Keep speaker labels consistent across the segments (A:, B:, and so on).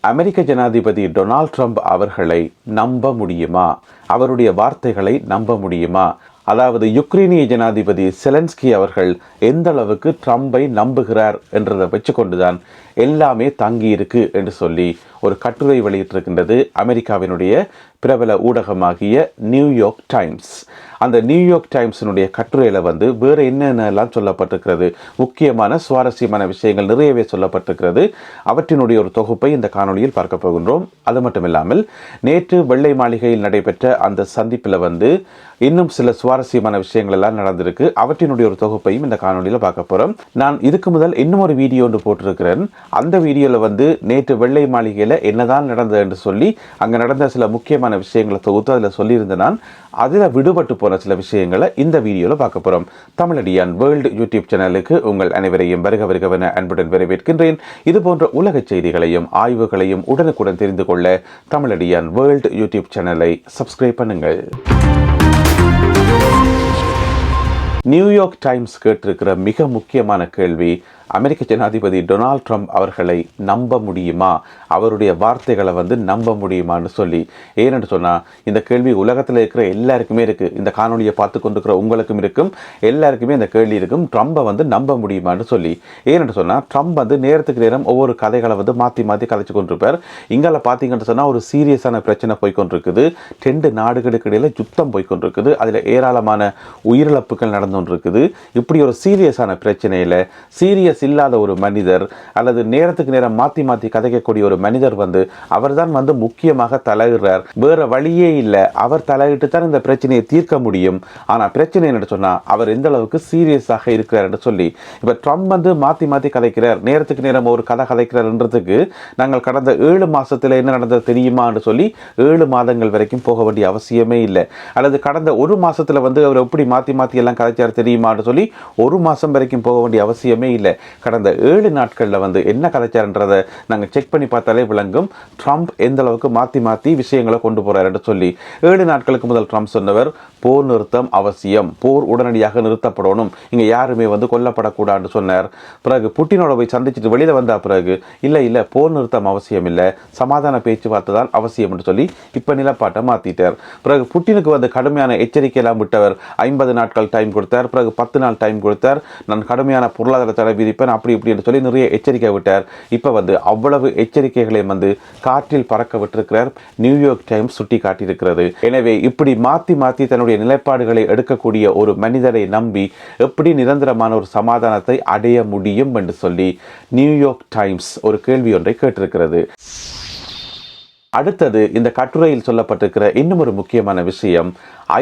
A: அமெரிக்க ஜனாதிபதி Donald Trump அவர்களை நம்ப முடியுமா? அவருடைய வார்த்தைகளை நம்ப முடியுமா? அதாவது யுக்ரைனிய ஜனாதிபதி செலன்ஸ்கி அவர்கள் எந்த அளவுக்கு ட்ரம்பை நம்புகிறார் என்றதை வச்சுக்கொண்டுதான் எல்லாமே தங்கி இருக்கு என்று சொல்லி ஒரு கட்டுரை வெளியிட்டிருக்கின்றது அமெரிக்காவினுடைய பிரபல ஊடகமாகிய நியூயார்க் டைம்ஸ். அந்த நியூயார்க் டைம்ஸினுடைய கட்டுரையில் வந்து வேறு என்னென்னலாம் சொல்லப்பட்டிருக்கிறது? முக்கியமான சுவாரஸ்யமான விஷயங்கள் நிறையவே சொல்லப்பட்டிருக்கிறது. அவற்றினுடைய ஒரு தொகுப்பை இந்த காணொலியில் பார்க்க போகின்றோம். அது மட்டும் இல்லாமல் நேற்று வெள்ளை மாளிகையில் நடைபெற்ற அந்த சந்திப்பில் வந்து இன்னும் சில சுவாரஸ்யமான விஷயங்கள் எல்லாம் நடந்திருக்கு. அவற்றினுடைய ஒரு தொகுப்பையும் இந்த காணொலியில் பார்க்க போகிறோம் நான் இதுக்கு முதல் இன்னும் ஒரு வீடியோ ஒன்று போட்டிருக்கிறேன். அந்த வீடியோவில் வந்து நேற்று வெள்ளை மாளிகையில் என்னதான் நடந்தது என்று சொல்லி அங்கே நடந்த சில முக்கியமான விஷயங்களை தொகுத்து அதில் சொல்லியிருந்தேன் நான். அதில் விடுபட்டு போன சில விஷயங்களை இந்த வீடியோவில் பார்க்க போகிறோம் தமிழடியான் வேர்ல்டு யூடியூப் சேனலுக்கு உங்கள் அனைவரையும் வருக வருகவென அன்புடன் வரவேற்கின்றேன். இது போன்ற உலக செய்திகளையும் ஆய்வுகளையும் உடனுக்குடன் தெரிந்து கொள்ள தமிழடியான் வேர்ல்டு யூடியூப் சேனலை சப்ஸ்கிரைப் பண்ணுங்கள். நியூயார்க் டைம்ஸ் கேட்டிருக்கிற மிக முக்கியமான கேள்வி அமெரிக்க ஜனாதிபதி டொனால்ட் ட்ரம்ப் அவர்களை நம்ப முடியுமா? அவருடைய வார்த்தைகளை வந்து நம்ப முடியுமான்னு சொல்லி. ஏன்னு சொன்னால் இந்த கேள்வி உலகத்தில் இருக்கிற எல்லாருக்குமே இருக்குது இந்த காணொலியை பார்த்து கொண்டிருக்கிற உங்களுக்கும் இருக்கும். எல்லாருக்குமே இந்த கேள்வி இருக்கும். ட்ரம்பை வந்து நம்ப முடியுமான்னு சொல்லி. ஏன்னு சொன்னால் ட்ரம்ப் வந்து நேரத்துக்கு நேரம் ஒவ்வொரு கதைகளை வந்து மாற்றி மாற்றி கதைச்சு கொண்டிருப்பார். இங்கால பார்த்தீங்கன்னு சொன்னால் ஒரு சீரியஸான பிரச்சனை போய்கொண்டிருக்குது ரெண்டு நாடுகளுக்கு இடையில் யுத்தம் போய்க்கொண்டிருக்குது அதில் ஏராளமான உயிரிழப்புகள் நடந்து கொண்டிருக்குது இப்படி ஒரு சீரியஸான பிரச்சனையில் சீரியஸ் இல்லாத ஒரு மனிதர் அல்லது நேரத்துக்கு நேரம் மாற்றி மாற்றி கதைக்கக்கூடிய ஒரு மனிதர் வந்து அவர் தான் வந்து முக்கியமாக தலையிடுறார். வேற வழியே இல்லை. அவர் தலையிட்டு தான் இந்த பிரச்சனையை தீர்க்க முடியும். ஆனால் பிரச்சனை என்ன சொன்னால் அவர் எந்த அளவுக்கு சீரியஸாக இருக்கிறார் என்று சொல்லி. இப்போ ட்ரம்ப் வந்து மாற்றி மாற்றி கதைக்கிறார். நேரத்துக்கு நேரம் ஒரு கதை கதைக்கிறார்ன்றதுக்கு நாங்கள் கடந்த ஏழு மாதத்தில் என்ன நடந்தது தெரியுமான்னு சொல்லி ஏழு மாதங்கள் வரைக்கும் போக வேண்டிய அவசியமே இல்லை. அல்லது கடந்த ஒரு மாதத்தில் வந்து அவர் எப்படி மாற்றி மாற்றி எல்லாம் கதைச்சார் தெரியுமான்னு சொல்லி ஒரு மாதம் வரைக்கும் போக வேண்டிய அவசியமே இல்லை. கடந்த ஏழு நாட்களில் வந்து என்ன கதைச்சார்ன்றதை நாங்கள் செக் பண்ணி பார்த்தாலே விளங்கும். ட்ரம்ப் எந்த அளவுக்கு மாற்றி மாற்றி விஷயங்களை கொண்டு போகிறாருன்னு சொல்லி. ஏழு நாட்களுக்கு முதல் ட்ரம்ப் சொன்னவர் போர் நிறுத்தம் அவசியம். போர் உடனடியாக நிறுத்தப்படணும். இங்கே யாருமே வந்து கொல்லப்படக்கூடாதுன்னு சொன்னார். பிறகு புட்டினோட போய் சந்திச்சுட்டு வெளியில் வந்த பிறகு இல்லை இல்லை போர் நிறுத்தம் அவசியம் இல்லை. சமாதான பேச்சுவார்த்தை தான் அவசியம் என்று சொல்லி இப்போ நிலப்பாட்டை மாற்றிட்டார் பிறகு புட்டினுக்கு வந்து கடுமையான எச்சரிக்கையெல்லாம் விட்டவர். ஐம்பது நாட்கள் டைம் கொடுத்தார். பிறகு பத்து நாள் டைம் கொடுத்தார். நான் கடுமையான பொருளாதார தடை விதிப்பேன் அப்படி இப்படி என்று சொல்லி நிறைய எச்சரிக்கை விட்டார். இப்போ வந்து அவ்வளவு எச்சரிக்கைகளை வந்து காற்றில் பறக்க விட்டிருக்கிறார். நியூயார்க் டைம்ஸ் சுட்டி காட்டியிருக்கிறது. எனவே இப்படி மாற்றி மாற்றி தன்னுடைய நிலைப்பாடுகளை எடுக்கக்கூடிய ஒரு மனிதரை நம்பி எப்படி நிரந்தரமான ஒரு சமாதானத்தை அடைய முடியும் என்று சொல்லி நியூயார்க் டைம்ஸ் ஒரு கேள்வி ஒன்றை கேட்டிருக்கிறது. அடுத்தது இந்த கட்டுரையில் சொல்லப்பட்டிருக்கிற இன்னும் ஒரு முக்கியமான விஷயம்.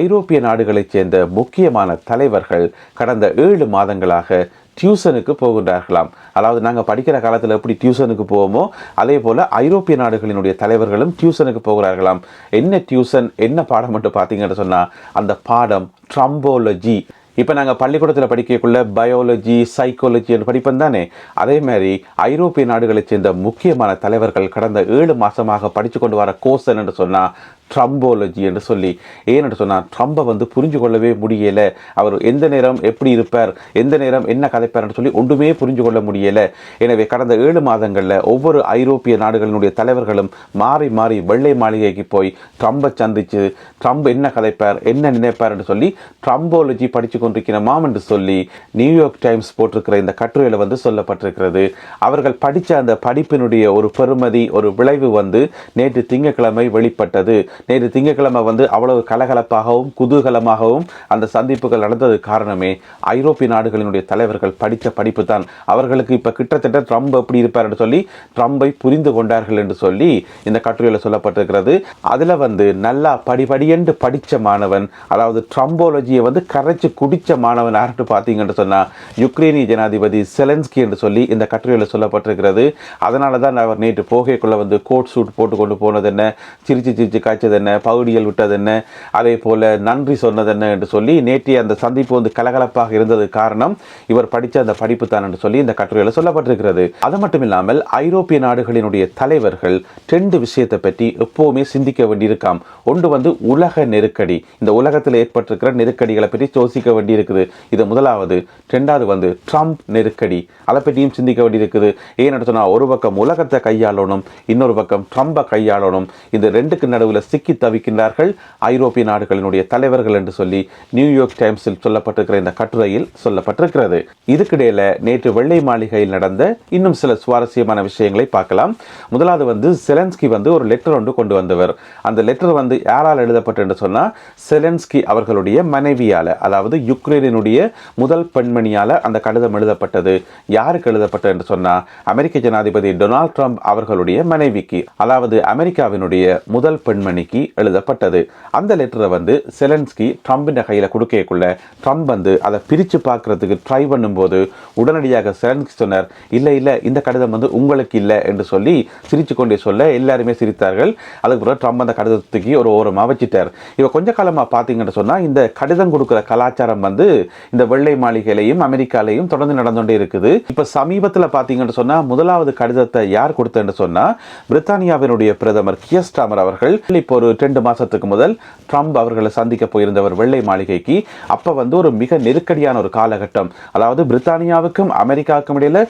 A: ஐரோப்பிய நாடுகளைச் சேர்ந்த முக்கியமான தலைவர்கள் கடந்த ஏழு மாதங்களாக டியூஷனுக்கு போகின்றார்களாம். அதாவது நாங்கள் படிக்கிற காலத்தில் எப்படி டியூசனுக்கு போவோமோ அதே போல் ஐரோப்பிய நாடுகளினுடைய தலைவர்களும் டியூஷனுக்கு போகிறார்களாம். என்ன டியூஷன் என்ன பாடம் மட்டும் பார்த்தீங்கன்னு சொன்னால் அந்த பாடம் ட்ரம்போலஜி இப்போ நாங்கள் பள்ளிக்கூடத்தில் படிக்கக்குள்ள பயாலஜி சைக்காலஜி என்று படிப்போம் தானே. அதே மாதிரி ஐரோப்பிய நாடுகளைச் சேர்ந்த முக்கியமான தலைவர்கள் கடந்த ஏழு மாதமாக படித்து கொண்டு வர கோர்ஸ் என்று சொன்னால் ட்ரம்போலஜி என்று சொல்லி. ஏன்னு சொன்னால் ட்ரம்பை வந்து புரிஞ்சு கொள்ளவே முடியலை. அவர் எந்த நேரம் எப்படி இருப்பார் எந்த நேரம் என்ன கதைப்பார்னு சொல்லி ஒன்றுமே புரிஞ்சு கொள்ள முடியலை. எனவே கடந்த ஏழு மாதங்களில் ஒவ்வொரு ஐரோப்பிய நாடுகளினுடைய தலைவர்களும் மாறி மாறி வெள்ளை மாளிகைக்கு போய் ட்ரம்பை சந்தித்து ட்ரம்ப் என்ன கதைப்பார் என்ன நினைப்பார் என்று சொல்லி ட்ரம்போலஜி படித்து கொண்டிருக்கிறமாம் என்று சொல்லி நியூயார்க் டைம்ஸ் போட்டிருக்கிற இந்த கட்டுரையில் வந்து சொல்லப்பட்டிருக்கிறது. அவர்கள் படித்த அந்த படிப்பினுடைய ஒரு பெருமதி ஒரு விளைவு வந்து நேற்று திங்கட்கிழமை வெளிப்பட்டது. நேற்று திங்கட்கிழமை வந்து அவ்வளவு கலகலப்பாகவும் குதூகலமாகவும் அந்த சந்திப்புகள் நடந்தது காரணமே ஐரோப்பிய நாடுகளினுடைய தலைவர்கள் படித்த படிப்பு தான் அவர்களுக்கு இப்போ கிட்டத்தட்ட ட்ரம்ப் எப்படி இருப்பார் என்று சொல்லி ட்ரம்பை புரிந்து கொண்டார்கள் என்று சொல்லி இந்த கட்டுரையில் சொல்லப்பட்டிருக்கிறது. அதில் வந்து நல்லா படிபடியென்று படித்த மாணவன் அதாவது ட்ரம்போலஜியை வந்து கரைச்சி குடித்த மாணவன் யார்ட்டு பார்த்தீங்கன்னு சொன்னால் யுக்ரைனிய ஜனாதிபதி செலன்ஸ்கி என்று சொல்லி இந்த கட்டுரையில் சொல்லப்பட்டிருக்கிறது. அதனால தான் அவர் நேற்று போகைக்குள்ளே வந்து கோட் சூட் போட்டு கொண்டு போனது என்ன? சிரிச்சு சிரிச்சு காய்ச்சல் என்ன பகுதிகள் விட்டது என்ன அதே போல் நன்றி சொன்னது என்ன என்று சொல்லி நேற்றைய அந்த சந்திப்பு வந்து கலகலப்பாக இருந்தது காரணம் இவர் படித்த அந்த படிப்பு தான் என்று சொல்லி இந்த கட்டுரையில் சொல்லப்பட்டிருக்கிறது. அது மட்டும் இல்லாமல் ஐரோப்பிய நாடுகளினுடைய தலைவர்கள் ரெண்டு விஷயத்தை பற்றி எப்போவுமே சிந்திக்க வேண்டியிருக்காம். ஒன்று வந்து உலக நெருக்கடி. இந்த உலகத்தில் ஏற்பட்டிருக்கிற நெருக்கடிகளை பற்றி யோசிக்க வேண்டியிருக்குது. இது முதலாவது. ரெண்டாவது வந்து ட்ரம்ப் நெருக்கடி. அதை பற்றியும் சிந்திக்க வேண்டியிருக்குது. ஏன்னு சொன்னால் ஒரு பக்கம் உலகத்தை கையாளணும் இன்னொரு பக்கம் ட்ரம்பை கையாளணும். இந்த ரெண்டுக்கு நடுவில் சிக்கி தவிக்கின்றார்கள். ஐரோப்பிய நாடுகளினுடைய தலைவர்கள் என்று சொல்லி நியூயார்க் டைம்ஸில் சொல்லப்பட்டிருக்கிற இந்த கட்டுரையில் சொல்லப்பட்டிருக்கிறது. இதுக்கிடையில நேற்று வெள்ளை மாளிகையில் நடந்த இன்னும் சில சுவாரஸ்யமான விஷயங்களை பார்க்கலாம். முதலாவது வந்து செலன்ஸ்கி வந்து ஒரு லெட்டர் ஒன்று கொண்டு வந்தவர். அந்த லெட்டர் வந்து யாரால் எழுதப்பட்டு என்று சொன்னால் செலன்ஸ்கி அவர்களுடைய மனைவியால் அதாவது யுக்ரைனினுடைய முதல் பெண்மணியால் அந்த கடிதம் எழுதப்பட்டது. யாருக்கு எழுதப்பட்டது என்று சொன்னால் அமெரிக்க ஜனாதிபதி டொனால்ட் ட்ரம்ப் அவர்களுடைய மனைவிக்கு அதாவது அமெரிக்காவினுடைய முதல் பெண்மணி. ஜெலன்ஸ்கிக்கு எழுதப்பட்டது. அந்த லெட்டரை வந்து செலன்ஸ்கி ட்ரம்பின் கையில் கொடுக்கக்குள்ள ட்ரம்ப் வந்து அதை பிரித்து பார்க்குறதுக்கு ட்ரை பண்ணும்போது உடனடியாக செலன்ஸ்கி சொன்னார் இல்லை இல்லை இந்த கடிதம் வந்து உங்களுக்கு இல்லை என்று சொல்லி சிரித்து கொண்டே சொல்ல எல்லாருமே சிரித்தார்கள். அதுக்கு பிறகு ட்ரம்ப் அந்த கடிதத்துக்கு ஒரு ஓரமாக வச்சுட்டார். இப்போ கொஞ்ச காலமாக பார்த்தீங்கன்னு சொன்னால் இந்த கடிதம் கொடுக்குற கலாச்சாரம் வந்து இந்த வெள்ளை மாளிகையிலையும் அமெரிக்காலையும் தொடர்ந்து நடந்துகிட்டே இருக்குது. இப்போ சமீபத்தில் பார்த்தீங்கன்னு சொன்னால் முதலாவது கடிதத்தை யார் கொடுத்தேன்னு சொன்னால் பிரித்தானியாவினுடைய பிரதமர் கியஸ்டாமர் அவர்கள். இப்போ ஒரு ரெண்டு மாதத்துக்கு முதல் ட்ரம்ப் அவர்களை சந்திக்க போயிருந்தவர் வெள்ளை மாளிகைக்கு. அப்போ வந்து ஒரு மிக நெருக்கடியான ஒரு காலகட்டம். அதாவது பிரித்தானியாவுக்கும் அமெரிக்காவுக்கும் இடையில்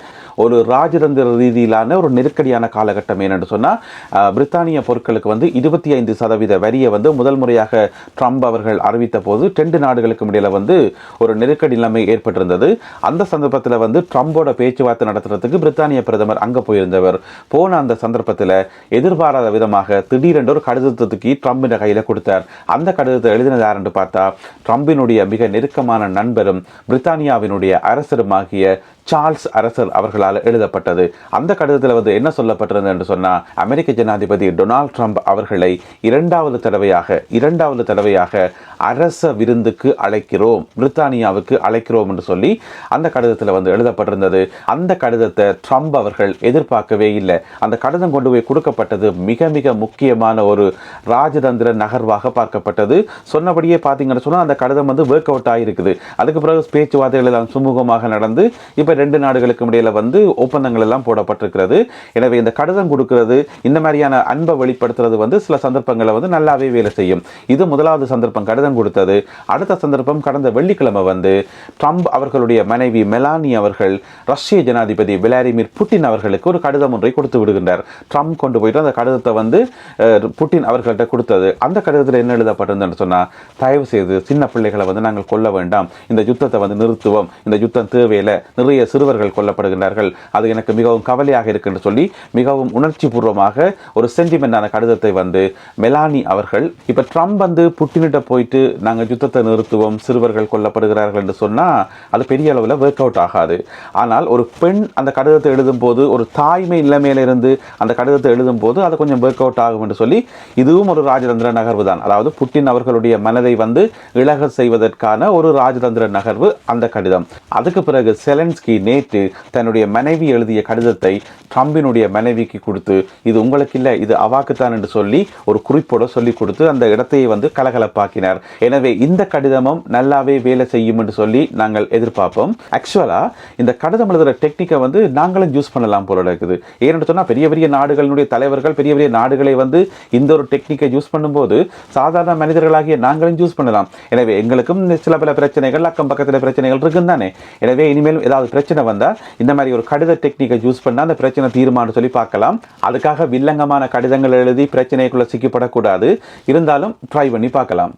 A: ஒரு ராஜதந்திர ரீதியிலான ஒரு நெருக்கடியான காலகட்டம் என்னென்னு சொன்னால் பிரித்தானிய பொருட்களுக்கு வந்து இருபத்தி ஐந்து சதவீத வரியை வந்து முதல் முறையாக ட்ரம்ப் அவர்கள் அறிவித்த போது ரெண்டு நாடுகளுக்கும் இடையில் வந்து ஒரு நெருக்கடி நிலைமை ஏற்பட்டிருந்தது. அந்த சந்தர்ப்பத்தில் வந்து ட்ரம்போட பேச்சுவார்த்தை நடத்துறதுக்கு பிரித்தானிய பிரதமர் அங்கே போயிருந்தவர். போன அந்த சந்தர்ப்பத்தில் எதிர்பாராத விதமாக திடீரென்று ஒரு கடிதத்துக்கு ட்ரம்பின் கையில் கொடுத்தார். அந்த கடிதத்தை எழுதினது என்று பார்த்தா ட்ரம்பினுடைய மிக நெருக்கமான நண்பரும் பிரித்தானியாவினுடைய அரசருமாகிய சார்ல்ஸ் அரசர் அவர்களால் எழுதப்பட்டது. அந்த கடிதத்தில் வந்து என்ன சொல்லப்பட்டிருந்தது என்று சொன்னால் அமெரிக்க ஜனாதிபதி டொனால்ட் ட்ரம்ப் அவர்களை இரண்டாவது தடவையாக இரண்டாவது தடவையாக அரச விருந்துக்கு அழைக்கிறோம் பிரித்தானியாவுக்கு அழைக்கிறோம் என்று சொல்லி அந்த கடிதத்தில் வந்து எழுதப்பட்டிருந்தது. அந்த கடிதத்தை ட்ரம்ப் அவர்கள் எதிர்பார்க்கவே இல்லை. அந்த கடிதம் கொண்டு போய் கொடுக்கப்பட்டது மிக மிக முக்கியமான ஒரு ராஜதந்திர நகர்வாக பார்க்கப்பட்டது. சொன்னபடியே பார்த்தீங்கன்னு சொன்னால் அந்த கடிதம் வந்து ஒர்க் அவுட் ஆகிருக்குது அதுக்கு பிறகு பேச்சுவார்த்தைகள் எல்லாம் சுமூகமாக நடந்து இப்போ ரெண்டு நாடுகளுக்கும் இடையில வந்து ஒப்பந்தங்கள் எல்லாம் போடப்பட்டிருக்கிறது. எனவே இந்த கடிதம் கொடுக்கிறது இந்த மாதிரியான அன்பை வெளிப்படுத்துறது வந்து சில சந்தர்ப்பங்களை வந்து நல்லாவே வேலை செய்யும். இது முதலாவது சந்தர்ப்பம் கடிதம் கொடுத்தது. அடுத்த சந்தர்ப்பம் கடந்த வெள்ளிக்கிழமை வந்து ட்ரம்ப் அவர்களுடைய மனைவி மெலானி அவர்கள் ரஷ்ய ஜனாதிபதி விளாடிமிர் புட்டின் அவர்களுக்கு ஒரு கடிதம் ஒன்றை கொடுத்து விடுகின்றார். ட்ரம்ப் கொண்டு போயிட்டு அந்த கடிதத்தை வந்து புட்டின் அவர்கள்ட்ட கொடுத்தது. அந்த கடிதத்தில் என்ன எழுதப்பட்டிருந்தேன்னு சொன்னால் தயவு செய்து சின்ன பிள்ளைகளை வந்து நாங்கள் கொல்ல வேண்டாம். இந்த யுத்தத்தை வந்து நிறுத்துவோம். இந்த யுத்தம் தேவையில்லை. நிறைய சிறுவர்கள் கொல்லப்படுகின்றார்கள். அது எனக்கு மிகவும் கவலையாக இருக்கு என்று சொல்லி மிகவும் உணர்ச்சி பூர்வமாக ஒரு சென்டிமெண்டான கடிதத்தை வந்து மெலானி அவர்கள் இப்போ ட்ரம்ப் வந்து புட்டினிட்ட போயிட்டு நாங்கள் யுத்தத்தை நிறுத்துவோம் சிறுவர்கள் கொல்லப்படுகிறார்கள் என்று சொன்னால் அது பெரிய அளவில் ஒர்க் அவுட் ஆகாது. ஆனால் ஒரு பெண் அந்த கடிதத்தை எழுதும்போது ஒரு தாய்மை நிலைமையிலிருந்து அந்த கடிதத்தை எழுதும்போது அது கொஞ்சம் ஒர்க் அவுட் ஆகும் என்று சொல்லி இதுவும் ஒரு ராஜதந்திர நகர்வு தான். அதாவது புட்டின் அவர்களுடைய மனதை வந்து இழக செய்வதற்கான ஒரு ராஜதந்திர நகர்வு அந்த கடிதம். அதுக்கு பிறகு செலன்ஸ்கி நேற்று தன்னுடைய மனைவி எழுதிய கடிதத்தை ட்ரம்பினுடைய மனைவிக்கு கொடுத்து இது உங்களுக்கு இல்லை இது அவாக்குத்தான் என்று சொல்லி ஒரு குறிப்போட சொல்லி கொடுத்து அந்த இடத்தையே வந்து கலகலப்பாக்கினார். எனவே இந்த கடிதமும் நல்லாவே வேலை செய்யும் என்று சொல்லி நாங்கள் எதிர்பார்ப்போம். ஆக்சுவலா இந்த கடிதம் எழுதுகிற டெக்னிக்கை வந்து நாங்களும் யூஸ் பண்ணலாம் போல இருக்குது. ஏன்னு சொன்னால் பெரிய பெரிய நாடுகளினுடைய தலைவர்கள் பெரிய பெரிய நாடுகளை வந்து இந்த ஒரு டெக்னிக்கை யூஸ் பண்ணும்போது சாதாரண மனிதர்களாகிய நாங்களும் யூஸ் பண்ணலாம். எனவே எங்களுக்கும் சில பல பிரச்சனைகள் அக்கம் பக்கத்தில் பிரச்சனைகள் இருக்குன்னு தானே. எனவே இனிமேல் ஏதாவது பிரச்சனை பிரச்சனை வந்தால் இந்த மாதிரி ஒரு கடித டெக்னிக்கை யூஸ் பண்ணால் அந்த பிரச்சனை தீர்மானம் சொல்லி பார்க்கலாம். அதுக்காக வில்லங்கமான கடிதங்கள் எழுதி பிரச்சனைக்குள்ளே சிக்கப்படக்கூடாது. இருந்தாலும் ட்ரை பண்ணி பார்க்கலாம்.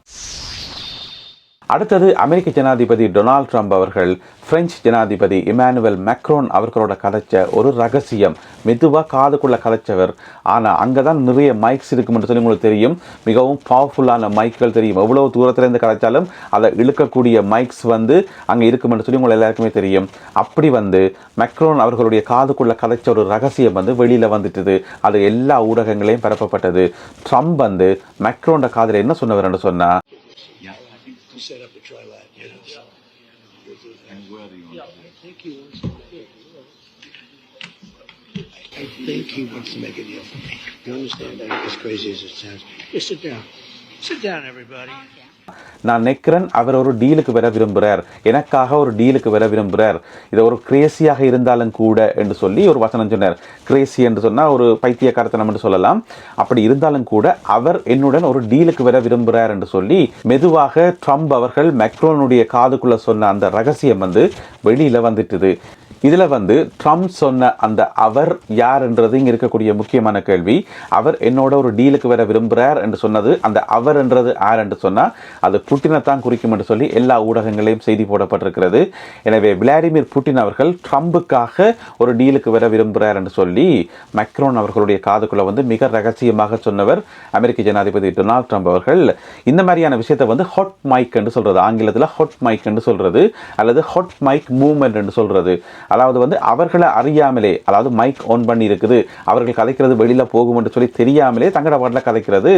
A: அடுத்தது அமெரிக்க ஜனாதிபதி டொனால்ட் ட்ரம்ப் அவர்கள் பிரெஞ்சு ஜனாதிபதி இமானுவல் மேக்ரோன் அவர்களோட கதைச்ச ஒரு ரகசியம். மெதுவாக காதுக்குள்ள கதைச்சவர். ஆனால் அங்கே தான் நிறைய மைக்ஸ் இருக்கும்னு சொல்லி உங்களுக்கு தெரியும். மிகவும் பவர்ஃபுல்லான மைக்குகள் தெரியும். எவ்வளவு தூரத்துலேருந்து கதைச்சாலும் அதை இழுக்கக்கூடிய மைக்ஸ் வந்து அங்கே இருக்கும்னு சொல்லி உங்களுக்கு எல்லாருக்குமே தெரியும். அப்படி வந்து மேக்ரோன் அவர்களுடைய காதுக்குள்ள கதைச்ச ஒரு ரகசியம் வந்து வெளியில் வந்துட்டுது. அது எல்லா ஊடகங்களையும் பரப்பப்பட்டது. ட்ரம்ப் வந்து மெக்ரோனோட காதில் என்ன சொன்னவர்னு சொன்னால்
B: to set up a trilat, yes.
C: And where do you want to do?
B: Thank you. I think he wants to make a deal for me. You understand? that? as crazy as it sounds. Just sit down. Sit down, everybody.
A: நான் நெக்ரன் அவர் ஒரு டீலுக்கு வர விரும்புகிறார் எனக்காக ஒரு டீலுக்கு வர விரும்புகிறார் இதை ஒரு கிரேசியாக இருந்தாலும் கூட என்று சொல்லி ஒரு வசனம் சொன்னார். கிரேசி என்று சொன்னால் ஒரு பைத்தியக்காரத்தனம் என்று சொல்லலாம். அப்படி இருந்தாலும் கூட அவர் என்னுடன் ஒரு டீலுக்கு வர விரும்புகிறார் என்று சொல்லி மெதுவாக ட்ரம்ப் அவர்கள் மெக்ரோனுடைய காதுக்குள்ளே சொன்ன அந்த ரகசியம் வந்து வெளியில் வந்துட்டுது. இதில் வந்து ட்ரம்ப் சொன்ன அந்த அவர் யார்ன்றது இங்கே இருக்கக்கூடிய முக்கியமான கேள்வி. அவர் என்னோட ஒரு டீலுக்கு வர விரும்புகிறார் என்று சொன்னது அந்த அவர் என்றது யார் என்று சொன்னால் அது புட்டினை தான் குறிக்கும் என்று சொல்லி எல்லா ஊடகங்களையும் செய்தி போடப்பட்டிருக்கிறது. எனவே விளாடிமிர் புட்டின் அவர்கள் ட்ரம்புக்காக ஒரு டீலுக்கு வர விரும்புகிறார் என்று சொல்லி மெக்ரோன் அவர்களுடைய காதுக்குள்ளே வந்து மிக ரகசியமாக சொன்னவர் அமெரிக்க ஜனாதிபதி டொனால்ட் ட்ரம்ப் அவர்கள். இந்த மாதிரியான விஷயத்தை வந்து ஹாட் மைக் என்று சொல்கிறது ஆங்கிலத்தில் ஹாட் மைக் என்று சொல்கிறது அல்லது ஹாட் மைக் மூவ்மெண்ட் என்று சொல்கிறது அதாவது வந்து அவர்களை அறியாமலே அதாவது மைக் ஆன் பண்ணி இருக்குது அவர்கள் கதைக்கிறது வெளியில் போகும் என்று சொல்லி தெரியாமலே தங்கட பாட்டில் கதைக்கிறது.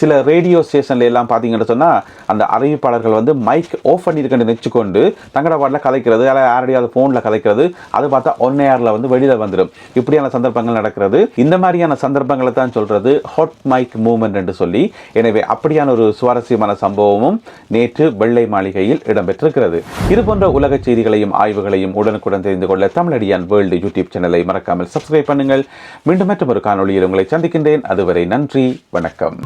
A: சில ரேடியோ ஸ்டேஷன்ல எல்லாம் பார்த்தீங்கன்னு சொன்னால் அந்த அறிவிப்பாளர்கள் வந்து மைக் ஆஃப் பண்ணியிருக்கேன் நினச்சிக்கொண்டு தங்கட பாட்டில் கதைக்கிறது அல்ல யாருடையாவது ஃபோனில் கதைக்கிறது அது பார்த்தா ஒன் ஏரில் வந்து வெளியில் வந்துடும் இப்படியான சந்தர்ப்பங்கள் நடக்கிறது. இந்த மாதிரியான சந்தர்ப்பங்களை தான் சொல்கிறது ஹாட் மைக் மூமெண்ட் என்று சொல்லி. எனவே அப்படியான ஒரு சுவாரஸ்யமான சம்பவமும் நேற்று வெள்ளை மாளிகையில் இடம்பெற்றிருக்கிறது. இது போன்ற உலக செய்திகளையும் ஆய்வுகளையும் உடனுக்குடன் தெரிந்து கொள்ள தமிழடியான் வேர்ல்டு யூடியூப் சேனலை மறக்காமல் சப்ஸ்கிரைப் பண்ணுங்கள். மீண்டும் மற்றும் ஒரு காணொலியில் உங்களை சந்திக்கின்றேன். அதுவரை நன்றி வணக்கம்.